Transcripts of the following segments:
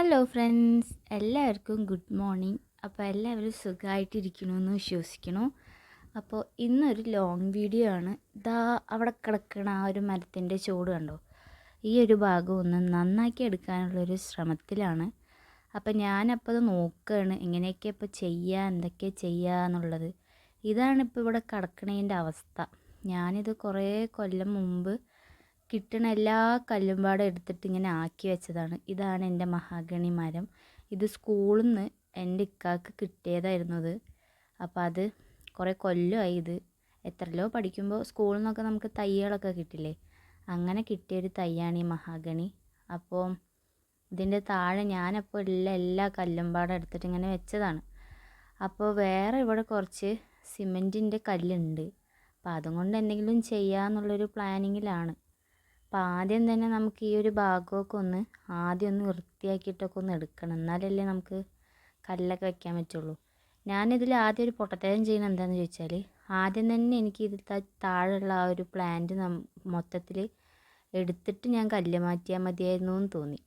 Hello friends എല്ലാവർക്കും good morning അപ്പോൾ എല്ലാവരും സുഖമായിട്ടിരിക്കണമെന്ന് വിശ്വസിക്കണു. അപ്പോൾ ഇന്നൊരു ലോങ് വീഡിയോ ആണ്. ഇതാ അവിടെ കിടക്കണ ആ ഒരു മരത്തിന്റെ ചൂട് കണ്ടോ? ഈ ഒരു ഭാഗം ഒന്ന് നന്നാക്കി എടുക്കാനുള്ളൊരു ശ്രമത്തിലാണ്. അപ്പോൾ ഞാനപ്പോൾ അത് നോക്കുകയാണ് എങ്ങനെയൊക്കെ ഇപ്പോൾ ചെയ്യുക എന്തൊക്കെ ചെയ്യുക എന്നുള്ളത്. ഇതാണ് ഇപ്പോൾ ഇവിടെ കിടക്കണതിന്റെ അവസ്ഥ. ഞാനിത് കുറേ കൊല്ലം മുമ്പ് കിട്ടണ എല്ലാ കല്ലുംപാടും എടുത്തിട്ട് ഇങ്ങനെ ആക്കി വെച്ചതാണ്. ഇതാണ് എന്റെ മഹാഗണി മരം. ഇത് സ്കൂളിൽ നിന്ന് എന്റെ ഇക്കാക്ക് കിട്ടിയതായിരുന്നു അത്. അപ്പോൾ അത് കുറേ കൊല്ലമായി ഇത്. എത്രല്ലോ പഠിക്കുമ്പോൾ സ്കൂളിൽ നിന്നൊക്കെ നമുക്ക് തൈകളൊക്കെ കിട്ടില്ലേ? അങ്ങനെ കിട്ടിയൊരു തയ്യാണ് ഈ മഹാഗണി. അപ്പോൾ ഇതിന്റെ താഴെ ഞാനപ്പോൾ ഉള്ള എല്ലാ കല്ലുംപാടും എടുത്തിട്ട് ഇങ്ങനെ വെച്ചതാണ്. അപ്പോൾ വേറെ ഇവിടെ കുറച്ച് സിമെന്റിന്റെ കല്ലുണ്ട്. അപ്പോൾ അതുകൊണ്ട് എന്തെങ്കിലും ചെയ്യാമെന്നുള്ളൊരു പ്ലാനിങ്ങിലാണ്. അപ്പോൾ ആദ്യം തന്നെ നമുക്ക് ഈ ഒരു ഭാഗമൊക്കെ ഒന്ന് ആദ്യം ഒന്ന് വൃത്തിയാക്കിയിട്ടൊക്കെ ഒന്ന് എടുക്കണം. എന്നാലല്ലേ നമുക്ക് കല്ലൊക്കെ വെക്കാൻ പറ്റുള്ളൂ. ഞാനിതിൽ ആദ്യം ഒരു പൊട്ടത്തരം ചെയ്യുന്നത് എന്താണെന്ന് ചോദിച്ചാൽ ആദ്യം തന്നെ എനിക്ക് ഇതിൽ താഴെയുള്ള ആ ഒരു പ്ലാന്റ് മൊത്തത്തിൽ എടുത്തിട്ട് ഞാൻ കല്ല് മാറ്റിയാൽ മതിയായിരുന്നു എന്ന് തോന്നി.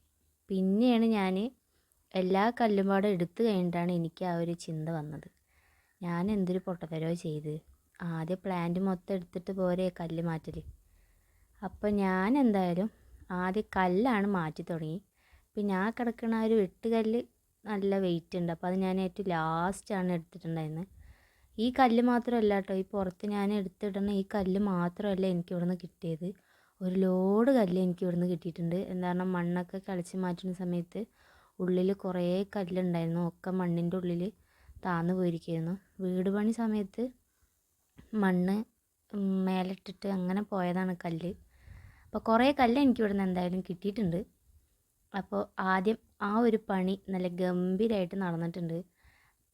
പിന്നെയാണ് ഞാൻ എല്ലാ കല്ലും പാടെ എടുത്തു കഴിഞ്ഞിട്ടാണ് എനിക്ക് ആ ഒരു ചിന്ത വന്നത്. ഞാൻ എന്തൊരു പൊട്ടത്തരോ ചെയ്ത്? ആദ്യം പ്ലാന്റ് മൊത്തം എടുത്തിട്ട് പോരെ കല്ല് മാറ്റൽ അപ്പോൾ ഞാൻ എന്തായാലും ആദ്യം കല്ലാണ് മാറ്റി തുടങ്ങി. പിന്നെ ഞാൻ കിടക്കുന്ന ഒരു വെട്ടുകല്ല് നല്ല വെയിറ്റ് ഉണ്ട്. അപ്പോൾ അത് ഞാൻ ഏറ്റവും ലാസ്റ്റാണ് എടുത്തിട്ടുണ്ടായിരുന്നത് ഈ കല്ല് മാത്രമല്ല കേട്ടോ ഈ പുറത്ത് ഞാൻ എടുത്തിടുന്ന ഈ കല്ല് മാത്രമല്ല എനിക്ക് ഇവിടുന്ന് കിട്ടിയത്. ഒരു ലോഡ് കല്ല് എനിക്ക് ഇവിടുന്ന് കിട്ടിയിട്ടുണ്ട്. എന്താണ് മണ്ണൊക്കെ കളിച്ച് മാറ്റുന്ന സമയത്ത് ഉള്ളിൽ കുറേ കല്ലുണ്ടായിരുന്നു. ഒക്കെ മണ്ണിന്റെ ഉള്ളിൽ താന്നു പോയിരിക്കുന്നു. വീട് പണി സമയത്ത് മണ്ണ് മേലിട്ടിട്ട് അങ്ങനെ പോയതാണ് കല്ല്. അപ്പോൾ കുറേ കല്ല് എനിക്ക് ഇവിടുന്ന് എന്തായാലും കിട്ടിയിട്ടുണ്ട്. അപ്പോൾ ആദ്യം ആ ഒരു പണി നല്ല ഗംഭീരമായിട്ട് നടന്നിട്ടുണ്ട്.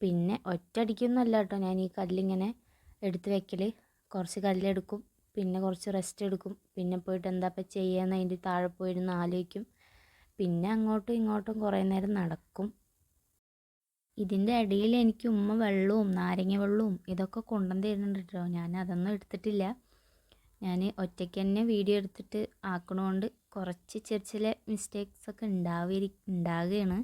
പിന്നെ ഒറ്റയടിക്കൊന്നുമല്ല കേട്ടോ ഞാൻ ഈ കല്ലിങ്ങനെ എടുത്ത് വെക്കൽ കുറച്ച് കല്ലെടുക്കും പിന്നെ കുറച്ച് റെസ്റ്റ് എടുക്കും പിന്നെ പോയിട്ട് എന്താ ഇപ്പം ചെയ്യാന്ന് അതിന്റെ താഴെ പോയിരുന്ന് ആലോചിക്കും. പിന്നെ അങ്ങോട്ടും ഇങ്ങോട്ടും കുറേ നേരം നടക്കും. ഇതിന്റെ ഇടയിൽ എനിക്ക് ഉമ്മ വെള്ളവും നാരങ്ങ വെള്ളവും ഇതൊക്കെ കൊണ്ടുവന്ന് തരുന്നുണ്ട് കേട്ടോ. ഞാൻ അതൊന്നും എടുത്തിട്ടില്ല. ഞാൻ ഒറ്റയ്ക്ക് തന്നെ വീഡിയോ എടുത്തിട്ട് ആക്കണോണ്ട് കുറച്ച് ചെറിയ ചില മിസ്റ്റേക്സ് ഒക്കെ ഉണ്ടാവി ഉണ്ടാകുകയാണ്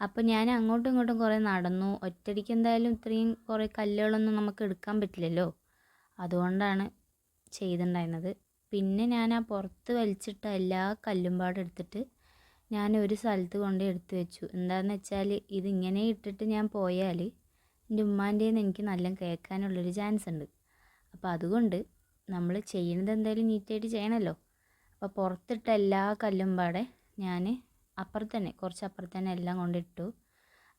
അപ്പോൾ ഞാൻ അങ്ങോട്ടും ഇങ്ങോട്ടും കുറേ നടന്നു. ഒറ്റയടിക്ക് എന്തായാലും ഇത്രയും കുറേ കല്ലുകളൊന്നും നമുക്ക് എടുക്കാൻ പറ്റില്ലല്ലോ. അതുകൊണ്ടാണ് ചെയ്തിട്ടുണ്ടായിരുന്നത് പിന്നെ ഞാൻ ആ പുറത്ത് വലിച്ചിട്ട എല്ലാ കല്ലും പാടെടുത്തിട്ട് ഞാൻ ഒരു സ്ഥലത്ത് കൊണ്ട് എടുത്തു വെച്ചു. എന്താണെന്ന് വെച്ചാൽ ഇതിങ്ങനെ ഇട്ടിട്ട് ഞാൻ പോയാൽ എന്റെ ഉമ്മാന്റെന്ന് എനിക്ക് നല്ല കേൾക്കാനുള്ളൊരു ചാൻസ് ഉണ്ട്. അപ്പോൾ അതുകൊണ്ട് നമ്മൾ ചെയ്യുന്നത് എന്തായാലും നീറ്റായിട്ട് ചെയ്യണമല്ലോ അപ്പോൾ പുറത്തിട്ട എല്ലാ കല്ലും പാടെ ഞാൻ അപ്പുറത്ത് തന്നെ കുറച്ച് അപ്പുറത്ത് തന്നെ എല്ലാം കൊണ്ടിട്ടു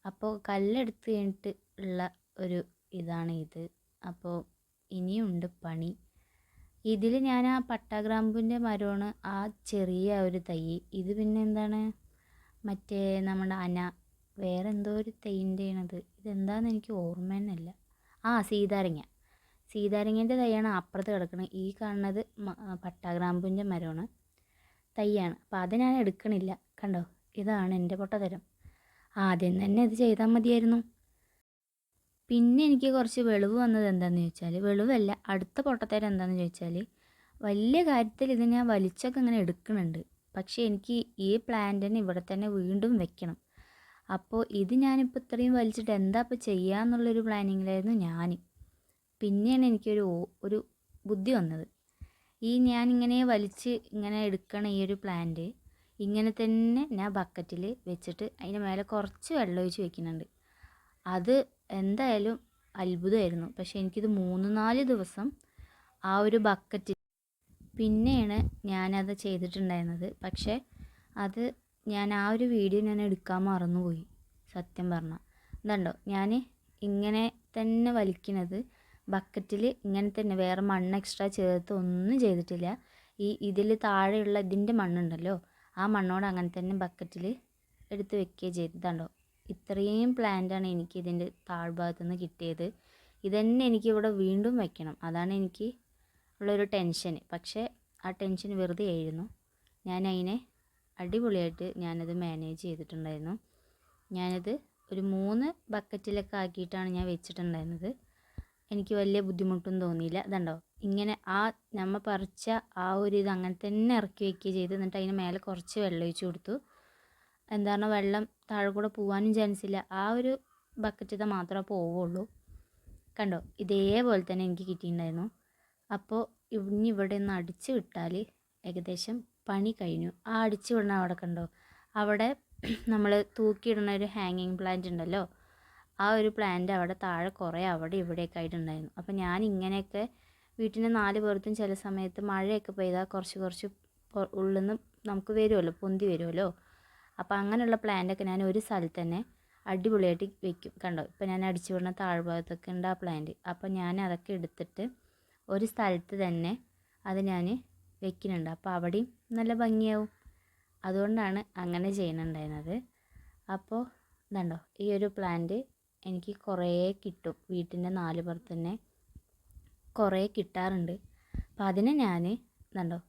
അപ്പോൾ കല്ലെടുത്ത് കഴിഞ്ഞിട്ട് ഉള്ള ഒരു ഇതാണ് ഇത്. അപ്പോൾ ഇനിയുണ്ട് പണി. ഇതിൽ ഞാൻ ആ പട്ടാഗ്രാമ്പിന്റെ മരമാണ് ആ ചെറിയ ഒരു തൈ. ഇത് പിന്നെ എന്താണ്? മറ്റേ നമ്മുടെ അന വേറെ എന്തോ ഒരു തൈന്റെയാണത് ഇതെന്താണെന്ന് എനിക്ക് ഓർമ്മ തന്നെയില്ല ആ സീതാരങ്ങ. സീതാരങ്ങേന്റെ തൈയാണ് അപ്പുറത്ത് കിടക്കുന്നത് ഈ കാണുന്നത് പട്ടാഗ്രാമ്പുവിന്റെ മരമാണ്. തൈയാണ്. അപ്പം അത് ഞാൻ എടുക്കണില്ല. കണ്ടോ? ഇതാണ് എന്റെ പൊട്ടതരം ആദ്യം തന്നെ ഇത് ചെയ്താൽ മതിയായിരുന്നു. പിന്നെ എനിക്ക് കുറച്ച് വെളിവ് വന്നത് എന്താണെന്ന് ചോദിച്ചാൽ വെളിവല്ല. അടുത്ത പൊട്ടത്തരം എന്താണെന്ന് ചോദിച്ചാൽ വലിയ കാര്യത്തിൽ ഇത് ഞാൻ വലിച്ചൊക്കെ ഇങ്ങനെ എടുക്കുന്നുണ്ട് പക്ഷേ എനിക്ക് ഈ പ്ലാന്റിനെ ഇവിടെ തന്നെ വീണ്ടും വെക്കണം. അപ്പോൾ ഇത് ഞാനിപ്പോൾ ഇത്രയും വലിച്ചിട്ട് എന്താ ഇപ്പോൾ ചെയ്യുക എന്നുള്ളൊരു പ്ലാനിങ്ങിലായിരുന്നു ഞാൻ പിന്നെയാണ് എനിക്കൊരു ഒരു ബുദ്ധി വന്നത്. ഈ ഞാൻ ഇങ്ങനെ വലിച്ച് ഇങ്ങനെ എടുക്കണ ഈ ഒരു പ്ലാന്റ് ഇങ്ങനെ തന്നെ ഞാൻ ബക്കറ്റിൽ വെച്ചിട്ട് അതിന് മേലെ കുറച്ച് വെള്ളം ഒഴിച്ച് വെക്കുന്നുണ്ട്. അത് എന്തായാലും അത്ഭുതമായിരുന്നു. പക്ഷേ എനിക്കിത് മൂന്ന് നാല് ദിവസം ആ ഒരു ബക്കറ്റിൽ പിന്നെയാണ് ഞാനത് ചെയ്തിട്ടുണ്ടായിരുന്നത്. പക്ഷേ അത് ഞാൻ ആ ഒരു വീഡിയോ ഞാൻ എടുക്കാൻ മറന്നുപോയി. സത്യം പറഞ്ഞാൽ ഇതുണ്ടോ? ഞാൻ ഇങ്ങനെ തന്നെ വലിക്കുന്നത് ബക്കറ്റിൽ ഇങ്ങനെ തന്നെ വേറെ മണ്ണ് എക്സ്ട്രാ ചേർത്ത് ഒന്നും ചെയ്തിട്ടില്ല. ഈ ഇതിൽ താഴെയുള്ള ഇതിന്റെ മണ്ണുണ്ടല്ലോ ആ മണ്ണോട് അങ്ങനെ തന്നെ ബക്കറ്റിൽ എടുത്ത് വെക്കുകയും ചെയ്തതാണ്ടോ ഇത്രയും പ്ലാന്റാണ് എനിക്ക് ഇതിന്റെ താഴ്ഭാഗത്തു നിന്ന് കിട്ടിയത്. ഇതന്നെ എനിക്ക് ഇവിടെ വീണ്ടും വെക്കണം. അതാണ് എനിക്ക് ഉള്ളൊരു ടെൻഷൻ പക്ഷേ ആ ടെൻഷൻ വെറുതെ ആയിരുന്നു. ഞാൻ അതിനെ അടിപൊളിയായിട്ട് ഞാനത് മാനേജ് ചെയ്തിട്ടുണ്ടായിരുന്നു. ഞാനത് ഒരു മൂന്ന് ബക്കറ്റിലൊക്കെ ആക്കിയിട്ടാണ് ഞാൻ വെച്ചിട്ടുണ്ടായിരുന്നത്. എനിക്ക് വലിയ ബുദ്ധിമുട്ടും തോന്നിയില്ല. ഇതുണ്ടോ? ഇങ്ങനെ ആ നമ്മൾ പറിച്ച ആ ഒരു ഇത് അങ്ങനെ തന്നെ ഇറക്കി വെക്കുകയും ചെയ്ത്. എന്നിട്ട് അതിന് മേലെ കുറച്ച് വെള്ളം ഒഴിച്ച് കൊടുത്തു. എന്താണ് വെള്ളം താഴെ കൂടെ പോകാനും ചാൻസ് ഇല്ല. ആ ഒരു ബക്കറ്റിൽ മാത്രമേ പോവുള്ളൂ. കണ്ടോ? ഇതേപോലെ തന്നെ എനിക്ക് കിട്ടിയിട്ടുണ്ടായിരുന്നു. അപ്പോൾ ഇനി ഇവിടെ ഒന്ന് അടിച്ച് വിട്ടാൽ ഏകദേശം പണി കഴിഞ്ഞു. ആ അടിച്ച് വിടണ അവിടെ കണ്ടോ? അവിടെ നമ്മൾ തൂക്കിയിടുന്ന ഒരു ഹാങ്ങിങ് പ്ലാന്റ് ഉണ്ടല്ലോ? ആ ഒരു പ്ലാന്റ് അവിടെ താഴെ കുറേ അവിടെ ഇവിടെയൊക്കെ ആയിട്ടുണ്ടായിരുന്നു. അപ്പോൾ ഞാൻ ഇങ്ങനെയൊക്കെ വീട്ടിന്റെ നാല് പുറത്തും ചില സമയത്ത് മഴയൊക്കെ പെയ്താൽ കുറച്ച് കുറച്ച് ഉള്ളിൽ നിന്ന് നമുക്ക് വരുമല്ലോ പൊന്തി വരുമല്ലോ അപ്പോൾ അങ്ങനെയുള്ള പ്ലാന്റൊക്കെ ഞാൻ ഒരു സ്ഥലത്ത് തന്നെ അടിപൊളിയായിട്ട് വെക്കും. കണ്ടോ? ഇപ്പോൾ ഞാൻ അടിച്ചു വിടുന്ന താഴ്ഭാഗത്തൊക്കെ ഉണ്ട് ആ പ്ലാന്റ് അപ്പോൾ ഞാൻ അതൊക്കെ എടുത്തിട്ട് ഒരു സ്ഥലത്ത് തന്നെ അത് ഞാൻ വെക്കുന്നുണ്ട്. അപ്പോൾ അവിടെയും നല്ല ഭംഗിയാവും. അതുകൊണ്ടാണ് അങ്ങനെ ചെയ്യുന്നുണ്ടായിരുന്നത്. അപ്പോൾ ഇതുണ്ടോ? ഈ ഒരു പ്ലാന്റ് എനിക്ക് കുറേ കിട്ടും. വീട്ടിന്റെ നാല് പുറത്ത് തന്നെ കുറേ കിട്ടാറുണ്ട്. അപ്പം അതിനെ ഞാൻ കണ്ടോ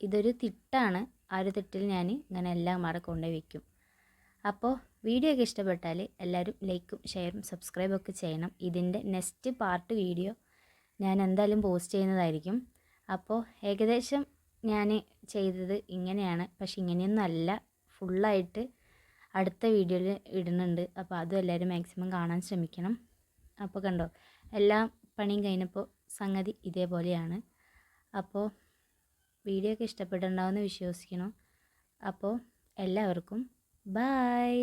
ഇതൊരു തിട്ടാണ്. ആ ഒരു തിട്ടിൽ ഞാൻ ഇങ്ങനെ എല്ലാം അവിടെ കൊണ്ടുപോയി വയ്ക്കും അപ്പോൾ വീഡിയോ ഒക്കെ ഇഷ്ടപ്പെട്ടാൽ എല്ലാവരും ലൈക്കും ഷെയറും സബ്സ്ക്രൈബും ഒക്കെ ചെയ്യണം. ഇതിന്റെ നെക്സ്റ്റ് പാർട്ട് വീഡിയോ ഞാൻ എന്തായാലും പോസ്റ്റ് ചെയ്യുന്നതായിരിക്കും. അപ്പോൾ ഏകദേശം ഞാൻ ചെയ്തത് ഇങ്ങനെയാണ്. പക്ഷെ ഇങ്ങനെയൊന്നും അല്ല. ഫുള്ളായിട്ട് അടുത്ത വീഡിയോയിൽ ഇടുന്നുണ്ട്. അപ്പോൾ അതും എല്ലാവരും മാക്സിമം കാണാൻ ശ്രമിക്കണം. അപ്പോൾ കണ്ടോ എല്ലാ പണിയും കഴിഞ്ഞപ്പോൾ സംഗതി ഇതേപോലെയാണ്. അപ്പോൾ വീഡിയോ ഒക്കെ ഇഷ്ടപ്പെട്ടിട്ടുണ്ടാവുമെന്ന് വിശ്വസിക്കണം അപ്പോൾ എല്ലാവർക്കും ബായ്